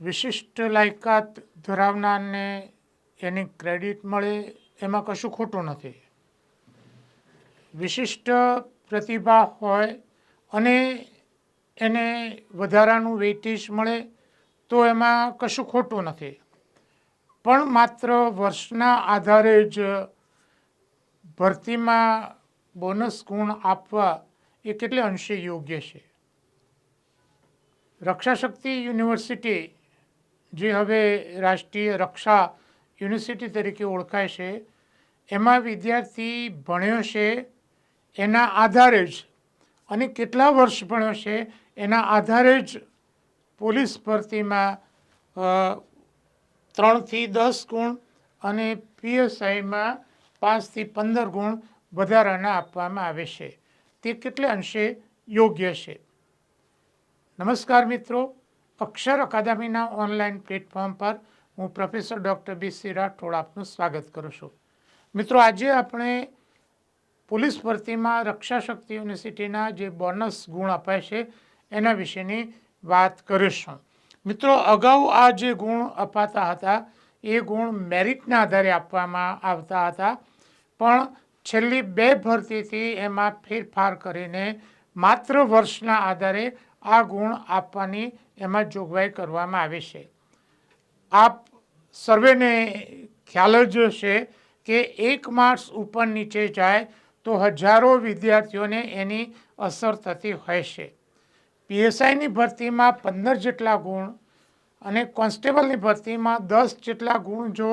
વિશિષ્ટ લાયકાત ધરાવનારને એની ક્રેડિટ મળે એમાં કશું ખોટું નથી. વિશિષ્ટ પ્રતિભા હોય અને એને વધારાનું વેઇટેજ મળે તો એમાં કશું ખોટું નથી. પણ માત્ર વર્ષના આધારે જ ભરતીમાં બોનસ ગુણ આપવા એ કેટલે અંશે યોગ્ય છે. રક્ષાશક્તિ યુનિવર્સિટી જે હવે રાષ્ટ્રીય રક્ષા યુનિવર્સિટી તરીકે ઓળખાય છે, એમાં વિદ્યાર્થી ભણ્યો છે એના આધારે જ અને કેટલા વર્ષ ભણ્યો છે એના આધારે જ પોલીસ ભરતીમાં ત્રણથી દસ ગુણ અને પીએસઆઈમાં પાંચથી પંદર ગુણ વધારાના આપવામાં આવે છે. તે કેટલે અંશે યોગ્ય છે? નમસ્કાર મિત્રો. અક્ષર અકાદમીના ઓનલાઈન પ્લેટફોર્મ પર હું professor doctor B C Rathod આપનું સ્વાગત કરું છું. મિત્રો, આજે આપણે પોલીસ ભરતીમાં રક્ષા શક્તિ યુનિવર્સિટીના જે બોનસ ગુણ અપાય છે એના વિશેની વાત કરીશું. મિત્રો, અગાઉ આ જે ગુણ અપાતા હતા, એ ગુણ મેરિટના આધારે આપવામાં આવતા હતા. પણ છેલ્લી બે ભરતીથી એમાં ફેરફાર કરીને માત્ર વર્ષના આધારે આ ગુણ આપવાની એમાં જોગવાઈ કરવામાં આવી છે. આપ સર્વેને ખ્યાલ જ છે કે એક માર્ક્સ ઉપર નીચે જાય તો હજારો વિદ્યાર્થીઓને એની અસર થતી હોય છે. પીએસઆઈની ભરતીમાં પંદર જેટલા ગુણ અને કોન્સ્ટેબલની ભરતીમાં દસ જેટલા ગુણ જો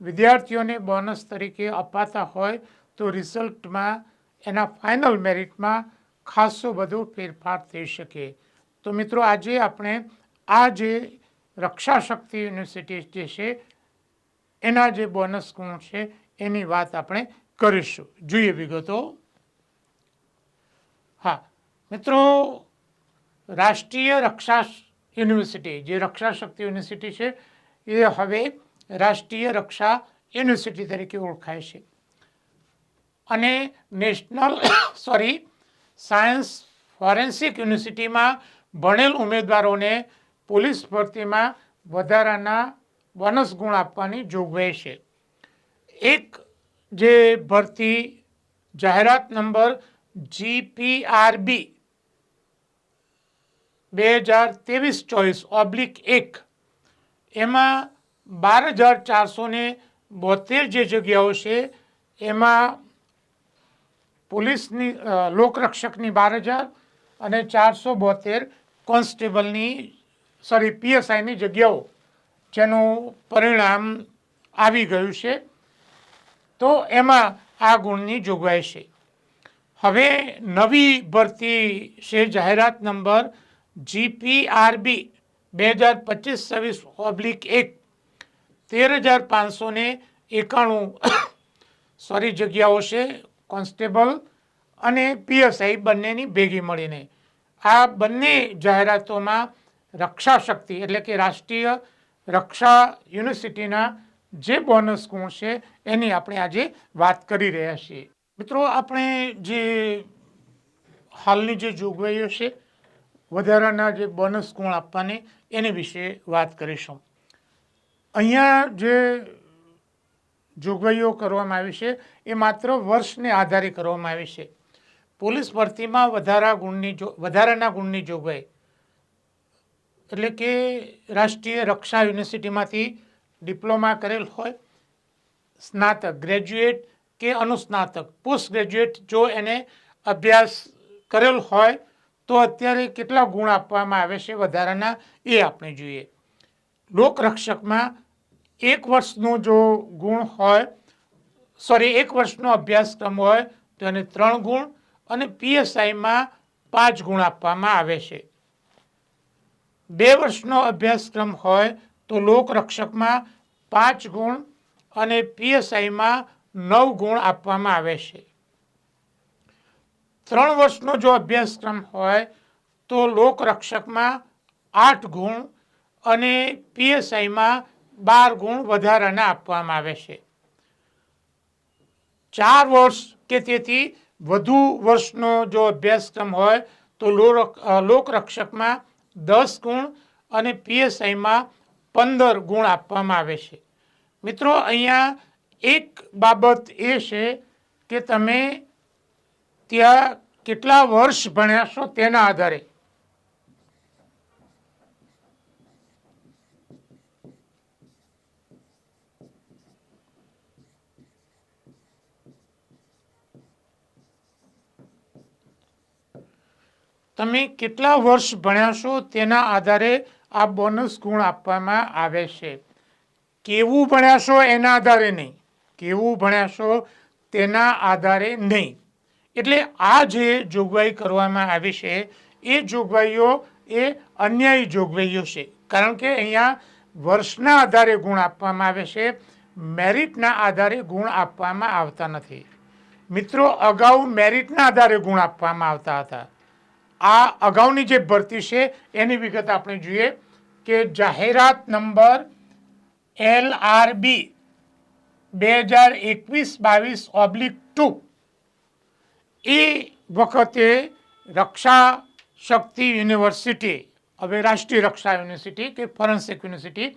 વિદ્યાર્થીઓને બોનસ તરીકે અપાતા હોય તો રિઝલ્ટમાં એના ફાઇનલ મેરિટમાં ખાસો બધો ફેરફાર થઈ શકે. તો મિત્રો આજે આપણે આ જે રક્ષા શક્તિ યુનિવર્સિટી જે છે, એના જે બોનસ ગુણ છે, એની વાત આપણે કરીશું. જોઈએ વિગતો. હા, મિત્રો, રાષ્ટ્રીય રક્ષા યુનિવર્સિટી, જે રક્ષા શક્તિ યુનિવર્સિટી છે, એ હવે રાષ્ટ્રીય રક્ષા યુનિવર્સિટી તરીકે ઓળખાય છે. અને નેશનલ, સોરી, સાયન્સ ફોરેન્સિક યુનિવર્સિટીમાં ભણેલ ઉમેદવારોને પોલીસ ભરતીમાં વધારાના બોનસ ગુણ આપવાની જોગવાઈ છે. એક જે ભરતી જાહેરાત નંબર જીપીઆરબી બે હજાર ત્રેવીસ ચોવીસ ઓબ્લિક એક, એમાં બાર હજાર ચારસો બોતેર જે જગ્યાઓ છે, એમાં પોલીસની લોકરક્ષકની બાર હજાર અને ચારસો બોતેર કોન્સ્ટેબલની સોરી પીએસઆઈની જગ્યાઓ જેનું પરિણામ આવી ગયું છે. તો એમાં આ ગુણની જોગવાઈ છે. હવે નવી ભરતી છે જાહેરાત નંબર જીપીઆરબી બે હજાર પચીસ છવ્વીસ ઓબ્લિક એક, તેર હજાર પાંચસો એકાણું સોરી જગ્યાઓ છે કોન્સ્ટેબલ અને પીએસઆઈ બંનેની ભેગી મળીને. આ બંને જાહેરાતોમાં રક્ષા શક્તિ એટલે કે રાષ્ટ્રીય રક્ષા યુનિવર્સિટીના જે બોનસ ગુણ છે એની આપણે આજે વાત કરી રહ્યા છીએ. મિત્રો, આપણે જે હાલની જે જોગવાઈઓ છે, વધારાના જે બોનસ ગુણ આપવાની એની વિશે વાત કરીશું. અહીંયા જે જોગવાઈઓ કરવામાં આવી છે, એ માત્ર વર્ષને આધારે કરવામાં આવી છે. પોલીસ ભરતીમાં વધારા ગુણની જો, વધારાના ગુણની જોગવાઈ. એટલે કે રાષ્ટ્રીય રક્ષા યુનિવર્સિટીમાંથી ડિપ્લોમા કરેલ હોય, સ્નાતક, ગ્રેજ્યુએટ કે અનુસ્નાતક પોસ્ટ ગ્રેજ્યુએટ જો એને અભ્યાસ કરેલ હોય, તો અત્યારે કેટલા ગુણ આપવામાં આવે છે વધારાના એ આપણે જોઈએ. લોકરક્ષકમાં એક વર્ષનો જો ગુણ હોય સોરી એક વર્ષનો અભ્યાસક્રમ હોય, તો એને ત્રણ ગુણ અને પીએસઆઈમાં પાંચ ગુણ આપવામાં આવે છે. બે વર્ષનો અભ્યાસક્રમ હોય તો લોકરક્ષકમાં પાંચ ગુણ અને પીએસઆઈમાં નવ ગુણ આપવામાં આવે છે. ત્રણ વર્ષનો જો અભ્યાસક્રમ હોય તો લોકરક્ષકમાં આઠ ગુણ અને પીએસઆઈમાં બાર ગુણ વધારાના આપવામાં આવે છે. ચાર વર્ષ કે તેથી વધુ વર્ષનો જો અભ્યાસક્રમ હોય તો લોક- લોકરક્ષકમાં દસ ગુણ અને પીએસઆઈમાં પંદર ગુણ આપવામાં આવે છે. મિત્રો, અહીંયા એક બાબત એ છે કે તમે ત્યાં કેટલા વર્ષ ભણ્યા છો તેના આધારે. તમે કેટલા વર્ષ ભણ્યા છો તેના આધારે આ બોનસ ગુણ આપવામાં આવે છે. કેવું ભણ્યા છો એના આધારે નહીં. કેવું ભણ્યા છો તેના આધારે નહીં. એટલે આ જે જોગવાઈ કરવામાં આવી છે, એ જોગવાઈઓ, એ અન્યાયી જોગવાઈઓ છે. કારણ કે અહીંયા વર્ષના આધારે ગુણ આપવામાં આવે છે, મેરિટના આધારે ગુણ આપવામાં આવતા નથી. મિત્રો, અગાઉ મેરિટના આધારે ગુણ આપવામાં આવતા હતા. આ અગાઉની જે ભરતી છે, એની વિગત આપણે જોઈએ કે જાહેરાત નંબર એલ આર બી બે હજાર એકવીસ બાવીસ ઓબ્લિક ટુ એ વખતે રક્ષા શક્તિ યુનિવર્સિટી, હવે રાષ્ટ્રીય રક્ષા યુનિવર્સિટી કે ફોરેન્સિક યુનિવર્સિટી,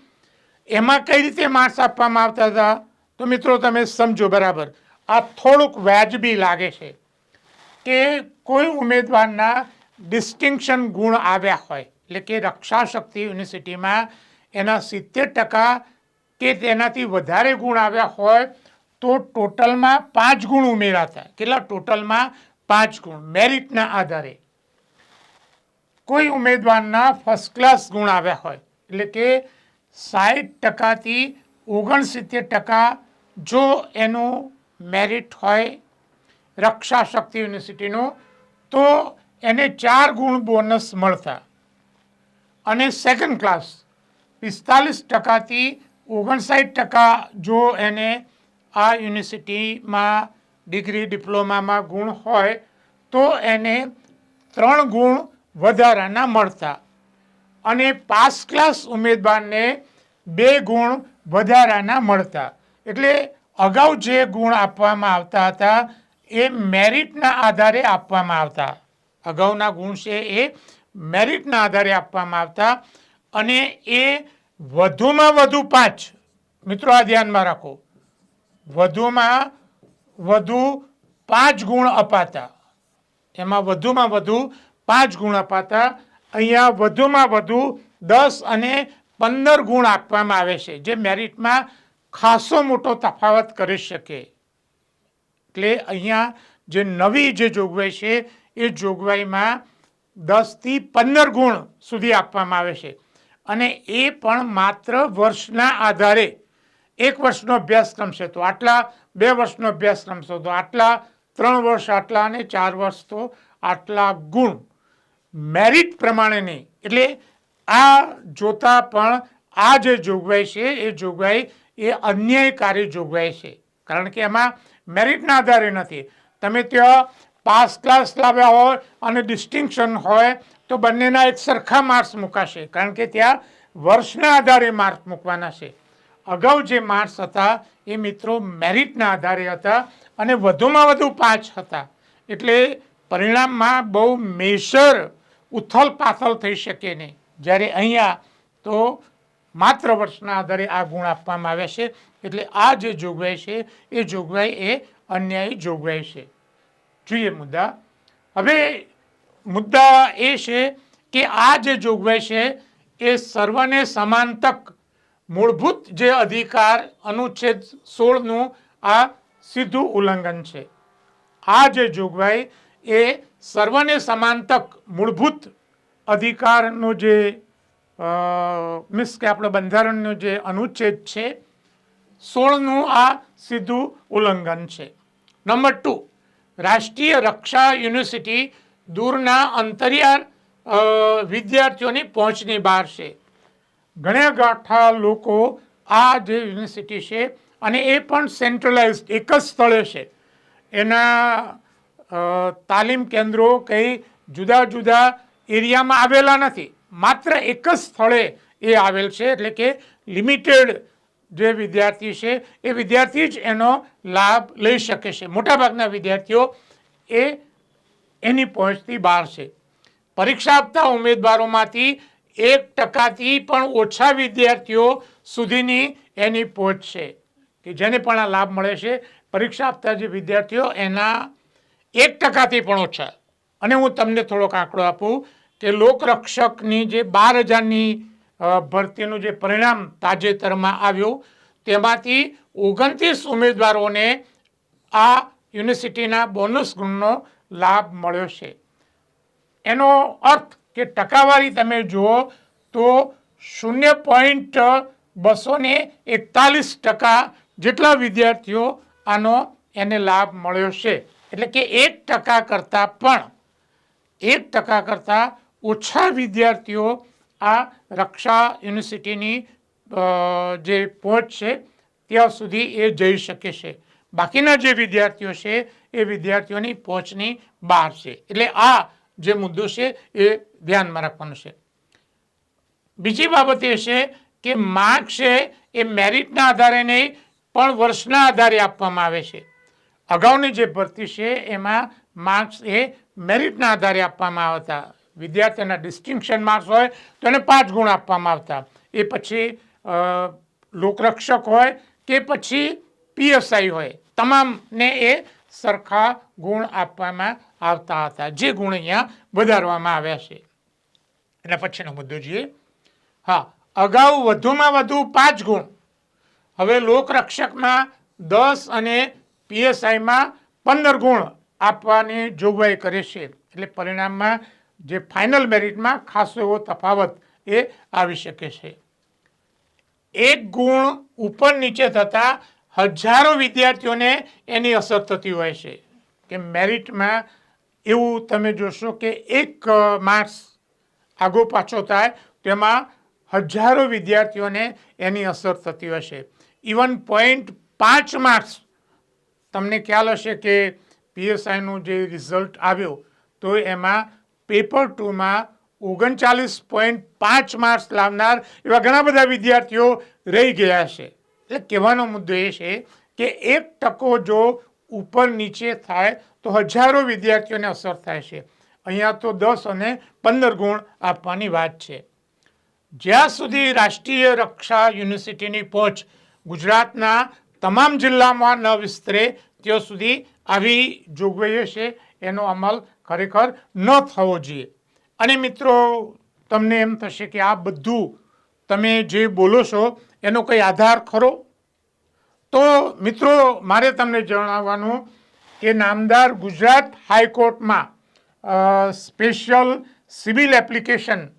એમાં કઈ રીતે માર્ક્સ આપવામાં આવતા હતા? તો મિત્રો તમે સમજો બરાબર. આ થોડુંક વ્યાજબી લાગે છે કે કોઈ ઉમેદવારના ડિસ્ટિંક્શન ગુણ આવ્યા હોય, એટલે કે રક્ષા શક્તિ યુનિવર્સિટીમાં એના સિત્તેર ટકા કે તેનાથી વધારે ગુણ આવ્યા હોય, તો ટોટલમાં પાંચ ગુણ ઉમેરાતા કેટલા? ટોટલમાં પાંચ ગુણ. મેરિટના આધારે. કોઈ ઉમેદવારના ફર્સ્ટ ક્લાસ ગુણ આવ્યા હોય, એટલે કે સાઠ ટકાથી ઓગણસિત્તેર ટકા જો એનું મેરિટ હોય રક્ષા શક્તિ યુનિવર્સિટીનું, તો એને ચાર ગુણ બોનસ મળતા. અને સેકન્ડ ક્લાસ પિસ્તાલીસ ટકાથી ઓગણસાઠ ટકા જો એને આ યુનિવર્સિટીમાં ડિગ્રી, ડિપ્લોમામાં ગુણ હોય, તો એને ત્રણ ગુણ વધારાના મળતા. અને પાસ ક્લાસ ઉમેદવારને બે ગુણ વધારાના મળતા. એટલે અગાઉ જે ગુણ આપવામાં આવતા હતા, એ મેરિટના આધારે આપવામાં આવતા. અગાઉના ગુણ છે એ મેરિટના આધારે આપવામાં આવતા અને એ વધુમાં વધુ પાંચ, મિત્રો આ ધ્યાનમાં રાખો, વધુમાં વધુ પાંચ ગુણ અપાતા, એમાં વધુમાં વધુ પાંચ ગુણ અપાતા, અહીંયા વધુમાં વધુ દસ અને પંદર ગુણ આપવામાં આવે છે, જે મેરિટમાં ખાસો મોટો તફાવત કરી શકે. એટલે અહીંયા જે નવી જે જોગવાઈ છે એ જોગવાઈમાં દસથી પંદર ગુણ સુધી આપવામાં આવે છે. અને એ પણ માત્ર વર્ષના આધારે. એક વર્ષનો અભ્યાસક્રમ છે તો આટલા, બે વર્ષનો અભ્યાસક્રમ છે તો આટલા, ત્રણ વર્ષ આટલા અને ચાર વર્ષ તો આટલા ગુણ. મેરિટ પ્રમાણે નહીં એટલે આ જોતા પણ આ જે જોગવાઈ છે, એ જોગવાઈ, એ અન્યાયકારી જોગવાઈ છે. કારણ કે એમાં મેરિટના આધારે નથી. તમે ત્યાં પાસ ક્લાસ લાવ્યા હોય અને ડિસ્ટિંક્શન હોય, તો બંનેના એક સરખા માર્ક્સ મુકાશે. કારણ કે ત્યાં વર્ષના આધારે માર્ક્સ મૂકવાના છે. અગાઉ જે માર્ક્સ હતા, એ મિત્રો મેરિટના આધારે હતા અને વધુમાં વધુ પાંચ હતા. એટલે પરિણામમાં બહુ મેસર ઉથલ પાથલ થઈ શકે નહીં. જ્યારે અહીંયા તો માત્ર વર્ષના આધારે આ ગુણ આપવામાં આવ્યા છે. એટલે આ જે જોગવાઈ છે, એ જોગવાઈ એ અન્યાયી જોગવાઈ છે. જોઈએ મુદ્દા. હવે મુદ્દા એ છે કે આ જે જોગવાઈ છે એ સર્વને સમાન તક મૂળભૂત જે અધિકાર અનુચ્છેદ સોળનું આ સીધું ઉલ્લંઘન છે. આ જે જોગવાઈ એ સર્વને સમાન તક મૂળભૂત અધિકારનો જે મીન્સ કે આપણો બંધારણનો જે અનુચ્છેદ છે, સોળનું આ સીધું ઉલ્લંઘન છે. નંબર ટુ રાષ્ટ્રીય રક્ષા યુનિવર્સિટી દૂરના અંતરિયાળ વિદ્યાર્થીઓની પહોંચની બહાર છે. ઘણા ગાંઠા લોકો આ જે યુનિવર્સિટી છે અને એ પણ સેન્ટ્રલાઇઝ એક જ સ્થળે છે. એના તાલીમ કેન્દ્રો કંઈ જુદા જુદા એરિયામાં આવેલા નથી. માત્ર એક જ સ્થળે એ આવેલ છે, એટલે કે લિમિટેડ જે વિદ્યાર્થી છે, એ વિદ્યાર્થી જ એનો લાભ લઈ શકે છે. મોટાભાગના વિદ્યાર્થીઓ એ એની પહોંચથી બહાર છે. પરીક્ષા આપતા ઉમેદવારોમાંથી એક ટકાથી પણ ઓછા વિદ્યાર્થીઓ સુધીની એની પહોંચ છે, કે જેને પણ આ લાભ મળે છે. પરીક્ષા આપતા જે વિદ્યાર્થીઓ એના એક ટકાથી પણ ઓછા. અને હું તમને થોડોક આંકડો આપું કે લોકરક્ષકની જે બાર હજારની ભરતીનું જે પરિણામ તાજેતરમાં આવ્યું, તેમાંથી ઓગણત્રીસ ઉમેદવારોને આ યુનિવર્સિટીના બોનસ ગુણનો લાભ મળ્યો છે. એનો અર્થ કે ટકાવારી તમે જુઓ તો શૂન્ય પોઈન્ટ બસો એકતાલીસ ટકા જેટલા વિદ્યાર્થીઓ આનો એને લાભ મળ્યો છે. એટલે કે એક ટકા કરતાં પણ, એક ટકા કરતાં ઓછા વિદ્યાર્થીઓ આ રક્ષા યુનિવર્સિટીની જે પહોંચ છે, ત્યાં સુધી એ જઈ શકે છે. બાકીના જે વિદ્યાર્થીઓ છે, એ વિદ્યાર્થીઓની પહોંચની બહાર છે. એટલે આ જે મુદ્દો છે, એ ધ્યાનમાં રાખવાનો છે. બીજી બાબત એ છે કે માર્ક છે, એ મેરિટના આધારે નહીં, પણ વર્ષના આધારે આપવામાં આવે છે. અગાઉની જે ભરતી છે, એમાં માર્ક્સ એ મેરિટના આધારે આપવામાં આવતા વિદ્યાર્થીના ડિસ્ટિંક્શન માર્ક્સ હોય, તો એને પાંચ ગુણ આપવામાં આવતા. એ પછી લોકરક્ષક હોય કે પછી પીએસઆઈ હોય. તમામને એ સરખા ગુણ આપવામાં આવતા હતા. જે ગુણ અહીંયા વધારવામાં આવ્યા છે. એટલે પછીનો મુદ્દો જોઈએ. હા, અગાઉ વધુમાં વધુ પાંચ ગુણ. હવે લોકરક્ષકમાં દસ અને પીએસઆઈમાં પંદર ગુણ આપવાની જોગવાઈ કરે છે. એટલે પરિણામમાં જે ફાઇનલ મેરિટમાં ખાસો એવો તફાવત એ આવી શકે છે. એક ગુણ ઉપર નીચે થતાં હજારો વિદ્યાર્થીઓને એની અસર થતી હોય છે. કે મેરિટમાં એવું તમે જોશો કે એક માર્ક્સ આગો પાછો થાય તેમાં હજારો વિદ્યાર્થીઓને એની અસર થતી હશે ઇવન પોઈન્ટ પાંચ માર્ક્સ તમને ખ્યાલ હશે કે પીએસઆઈનું જે રિઝલ્ટ આવ્યો, તો એમાં પેપર ટુમાં ઓગણચાલીસ પોઈન્ટ પાંચ માર્ક્સ લાવનાર એવા ઘણા બધા વિદ્યાર્થીઓ રહી ગયા છે. એટલે કહેવાનો મુદ્દો એ છે કે એક ટકો જો ઉપર નીચે થાય તો હજારો વિદ્યાર્થીઓને અસર થાય છે. અહીંયા તો દસ અને પંદર ગુણ આપવાની વાત છે. જ્યાં સુધી રાષ્ટ્રીય રક્ષા યુનિવર્સિટીની પહોંચ ગુજરાતના તમામ જિલ્લામાં ન વિસ્તરે, ત્યાં સુધી આવી જોગવાઈઓ છે એનો અમલ ખરેખર ન થવો જોઈએ. અને મિત્રો, તમને એમ થશે કે આ બધું તમે જે બોલો છો, એનો કંઈ આધાર ખરો? તો મિત્રો, મારે તમને જણાવવાનું કે નામદાર ગુજરાત હાઈકોર્ટમાં સ્પેશિયલ સિવિલ એપ્લિકેશન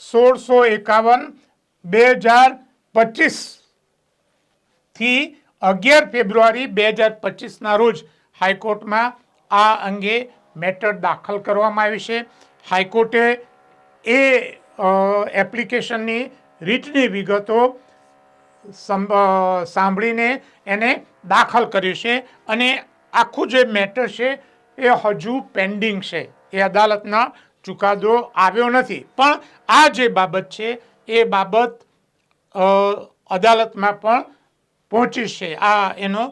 સોળસો એકાવન બે હજાર પચીસથી અગિયાર ફેબ્રુઆરી બે હજાર પચીસના રોજ હાઈકોર્ટમાં આ અંગે મેટર દાખલ કરવામાં આવી છે. હાઈકોર્ટે એ એપ્લિકેશનની રીતની વિગતો સાંભળીને એને દાખલ કર્યું છે અને આખું જે મેટર છે એ હજુ પેન્ડિંગ છે. એ અદાલતના ચુકાદો આવ્યો નથી. પણ આ જે બાબત છે એ બાબત અદાલતમાં પણ પહોંચી છે. આ એનો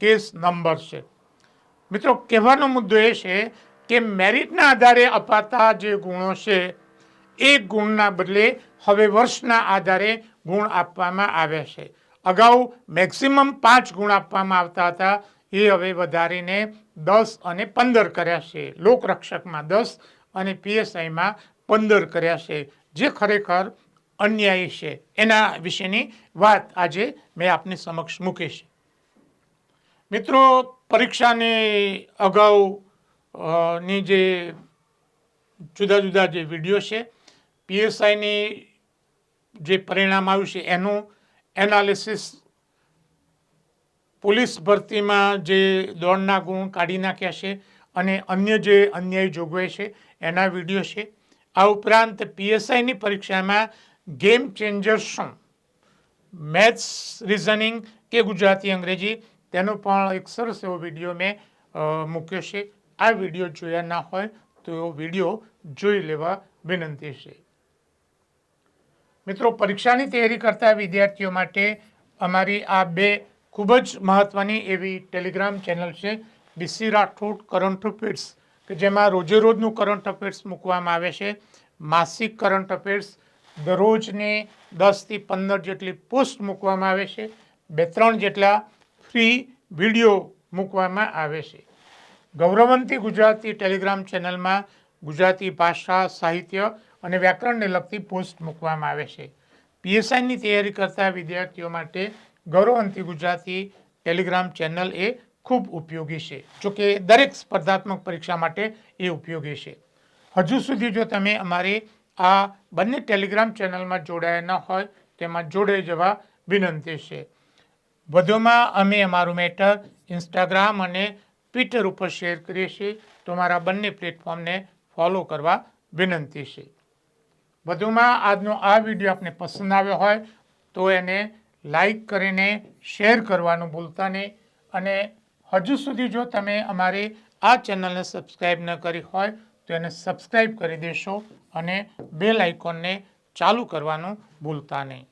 કેસ નંબર છે. મિત્રો, કહેવાનો મુદ્દો એ છે કે મેરિટના આધારે અપાતા જે ગુણો છે, એ ગુણના બદલે હવે વર્ષના આધારે ગુણ આપવામાં આવે છે. અગાઉ મેક્સિમમ પાંચ ગુણ આપવામાં આવતા હતા, એ હવે વધારીને દસ અને પંદર કર્યા છે. લોકરક્ષકમાં દસ અને પીએસઆઈમાં પંદર કર્યા છે, જે ખરેખર અન્યાયી છે. એના વિશેની વાત આજે મેં આપની સમક્ષ મૂકી છે. મિત્રો પરીક્ષાની અગાઉ ની જે જુદા જુદા જે વીડિયો છે પીએસઆઈની જે પરિણામ આવ્યું છે, એનું એનાલિસિસ પોલીસ ભરતીમાં જે દોડના ગુણ કાઢી નાખ્યા છે અને અન્ય જે અન્યાય જોગવાઈ છે, એના વીડિયો છે. આ ઉપરાંત પીએસઆઈની પરીક્ષામાં ગેમ ચેન્જર્સ શું? મેથ્સ, રિઝનિંગ કે ગુજરાતી અંગ્રેજી? તેનો પણ એક સરસ એવો વીડિયો મેં મૂક્યો છે. આ વીડિયો જોયા ના હોય તો એ વીડિયો જોઈ લેવા વિનંતી છે. મિત્રો, પરીક્ષાની તૈયારી કરતા વિદ્યાર્થીઓ માટે અમારી આ બે ખૂબ જ મહત્ત્વની એવી ટેલિગ્રામ ચેનલ છે બીસી રાઠોડ કરંટ અફેર્સ, કે જેમાં રોજે રોજનું કરંટ અફેર્સ મૂકવામાં આવે છે. માસિક કરંટ અફેર્સ દરરોજને દસથી પંદર જેટલી પોસ્ટ મૂકવામાં આવે છે. બે ત્રણ જેટલા ફ્રી વીડિયો મૂકવામાં આવે છે. ગૌરવંતી ગુજરાતી ટેલિગ્રામ ચેનલમાં ગુજરાતી ભાષા, સાહિત્ય અને વ્યાકરણને લગતી પોસ્ટ મૂકવામાં આવે છે. પીએસઆઈની તૈયારી કરતા વિદ્યાર્થીઓ માટે ગૌરવંતી ગુજરાતી ટેલિગ્રામ ચેનલ એ ખૂબ ઉપયોગી છે જોકે દરેક સ્પર્ધાત્મક પરીક્ષા માટે એ ઉપયોગી છે. હજુ સુધી જો તમે અમારી આ બંને ટેલિગ્રામ ચેનલમાં જોડાયા ન હોય, તેમાં જોડાઈ જવા વિનંતી છે. વધુમાં અમે અમારું મેટર ઇન્સ્ટાગ્રામ અને ટ્વિટર ઉપર શેર કરીએ છીએ. તો અમારા બંને પ્લેટફોર્મને ફોલો કરવા વિનંતી છે. વધુમાં આજનો આ વીડિયો આપને પસંદ આવ્યો હોય, તો એને લાઈક કરીને શેર કરવાનું ભૂલતા નહીં. અને હજુ સુધી જો તમે અમારી આ ચેનલને સબસ્ક્રાઈબ ન કરી હોય, તો એને સબસ્ક્રાઈબ કરી દેશો અને બેલ આઇકોનને ચાલુ કરવાનું ભૂલતા નહીં.